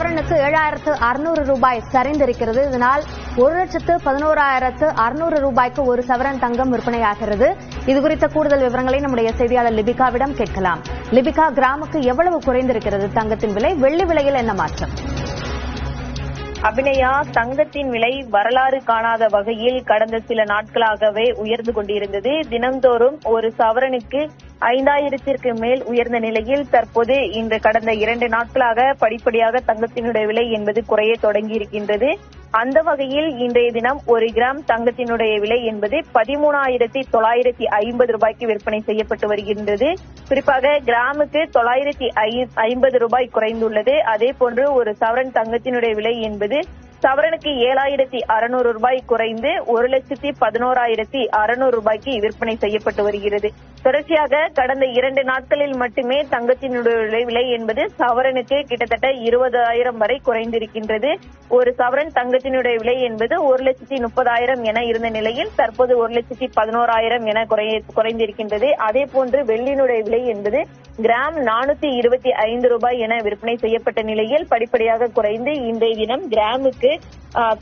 சவரனுக்கு ஏழாயிரத்து அறுநூறு ரூபாய் சரிந்திருக்கிறது. இதனால் ஒரு லட்சத்து பதினோராயிரத்து அறுநூறு ரூபாய்க்கு ஒரு சவரன் தங்கம் விற்பனையாகிறது. இதுகுறித்த கூடுதல் விவரங்களை நம்முடைய செய்தியாளர் லிபிகாவிடம் கேட்கலாம். லிபிகா கிராமுக்கு எவ்வளவு குறைந்திருக்கிறது? தங்கத்தின் விலை வெள்ளி விலையில் என்ன மாற்றம்? அபிநயா தங்கத்தின் விலை வரலாறு காணாத வகையில் கடந்த சில நாட்களாகவே உயர்ந்து கொண்டிருந்தது. தினந்தோறும் ஒரு சவரனுக்கு ஐந்தாயிரத்திற்கு மேல் உயர்ந்த நிலையில் தற்போது இன்று கடந்த இரண்டு நாட்களாக படிப்படியாக தங்கத்தினுடைய விலை என்பது குறைய தொடங்கி இருக்கின்றது அந்த வகையில் இன்றைய தினம் ஒரு கிராம் தங்கத்தினுடைய விலை என்பது பதிமூணாயிரத்தி தொள்ளாயிரத்தி ஐம்பது ரூபாய்க்கு விற்பனை செய்யப்பட்டு வருகின்றது. குறிப்பாக கிராமுக்கு தொள்ளாயிரத்தி ஐம்பது ரூபாய் குறைந்துள்ளது. அதே போன்று ஒரு சவரன் தங்கத்தினுடைய விலை என்பது சவரனுக்கு ஏழாயிரத்தி அறுநூறு ரூபாய் குறைந்து ஒரு லட்சத்தி பதினோராயிரத்தி அறுநூறு ரூபாய்க்கு விற்பனை செய்யப்பட்டு வருகிறது. தொடர்ச்சியாக கடந்த இரண்டு நாட்களில் மட்டுமே தங்கத்தினுடைய விலை என்பது சவரனுக்கு கிட்டத்தட்ட இருபதாயிரம் வரை குறைந்திருக்கின்றது. ஒரு சவரன் தங்கத்தினுடைய விலை என்பது ஒரு லட்சத்தி முப்பதாயிரம் என இருந்த நிலையில் தற்போது ஒரு லட்சத்தி பதினோராயிரம் என குறைந்திருக்கின்றது. அதே போன்று வெள்ளியினுடைய விலை என்பது கிராம் நானூத்தி இருபத்தி ஐந்து ரூபாய் என விற்பனை செய்யப்பட்ட நிலையில் படிப்படியாக குறைந்து இன்றைய தினம் கிராமுக்கு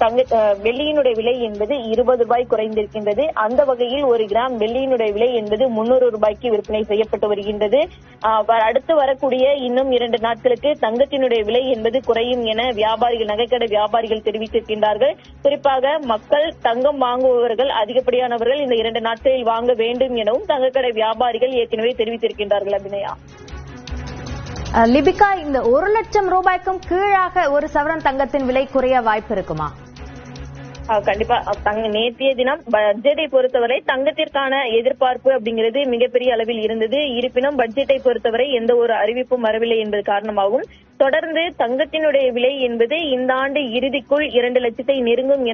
தங்க வெள்ளியினுடைய விலை என்பது இருபது ரூபாய் குறைந்திருக்கின்றது. அந்த வகையில் ஒரு கிராம் வெள்ளியினுடைய விலை என்பது முன்னூறு ரூபாய்க்கு விற்பனை செய்யப்பட்டு வருகின்றது. அடுத்து வரக்கூடிய இன்னும் இரண்டு நாட்களுக்கு தங்கத்தினுடைய விலை என்பது குறையும் என வியாபாரிகள் நகைக்கடை வியாபாரிகள் தெரிவித்திருக்கின்றார்கள். குறிப்பாக மக்கள் தங்கம் வாங்குபவர்கள் அதிகப்படியானவர்கள் இந்த இரண்டு நாட்களில் வாங்க வேண்டும் எனவும் தங்கக்கடை வியாபாரிகள் ஏற்கனவே தெரிவித்திருக்கின்றார்கள் அபிநயா. லிபிகா இந்த ஒரு லட்சம் ரூபாய்க்கும் கீழாக ஒரு சவரன் தங்கத்தின் விலை குறைய வாய்ப்பு இருக்குமா? கண்டிப்பா. தங்க நேற்றைய தினம் பட்ஜெட்டை பொறுத்தவரை தங்கத்திற்கான எதிர்பார்ப்பு அப்படிங்கிறது மிகப்பெரிய அளவில் இருந்தது. இருப்பினும் பட்ஜெட்டை பொறுத்தவரை எந்த ஒரு அறிவிப்பும் வரவில்லை என்பது காரணமாகவும் தொடர்ந்து தங்கத்தினுடைய விலை என்பது இந்த ஆண்டு இறுதிக்குள் இரண்டு லட்சத்தை நெருங்கும்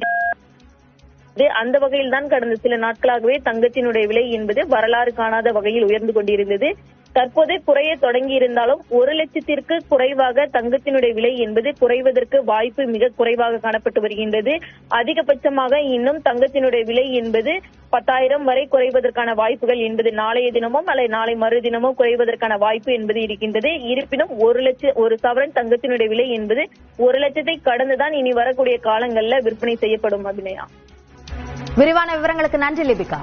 அந்த வகையில் தான் கடந்த சில நாட்களாகவே தங்கத்தினுடைய விலை என்பது வரலாறு காணாத வகையில் உயர்ந்து கொண்டிருந்தது. தற்போது குறைய தொடங்கி இருந்தாலும் ஒரு லட்சத்திற்கு குறைவாக தங்கத்தினுடைய விலை என்பது குறைவதற்கு வாய்ப்பு மிக குறைவாக காணப்பட்டு வருகின்றது. அதிகபட்சமாக இன்னும் தங்கத்தினுடைய விலை என்பது பத்தாயிரம் வரை குறைவதற்கான வாய்ப்புகள் என்பது நாளைய தினமும் அல்லது நாளை மறுதினமோ குறைவதற்கான வாய்ப்பு என்பது இருக்கின்றது. இருப்பினும் ஒரு லட்சம் ஒரு சவரன் தங்கத்தினுடைய விலை என்பது ஒரு லட்சத்தை கடந்துதான் இனி வரக்கூடிய காலங்களில் விற்பனை செய்யப்படும் அபிநயா. விரிவான விவரங்களுக்கு நன்றி லிபிகா.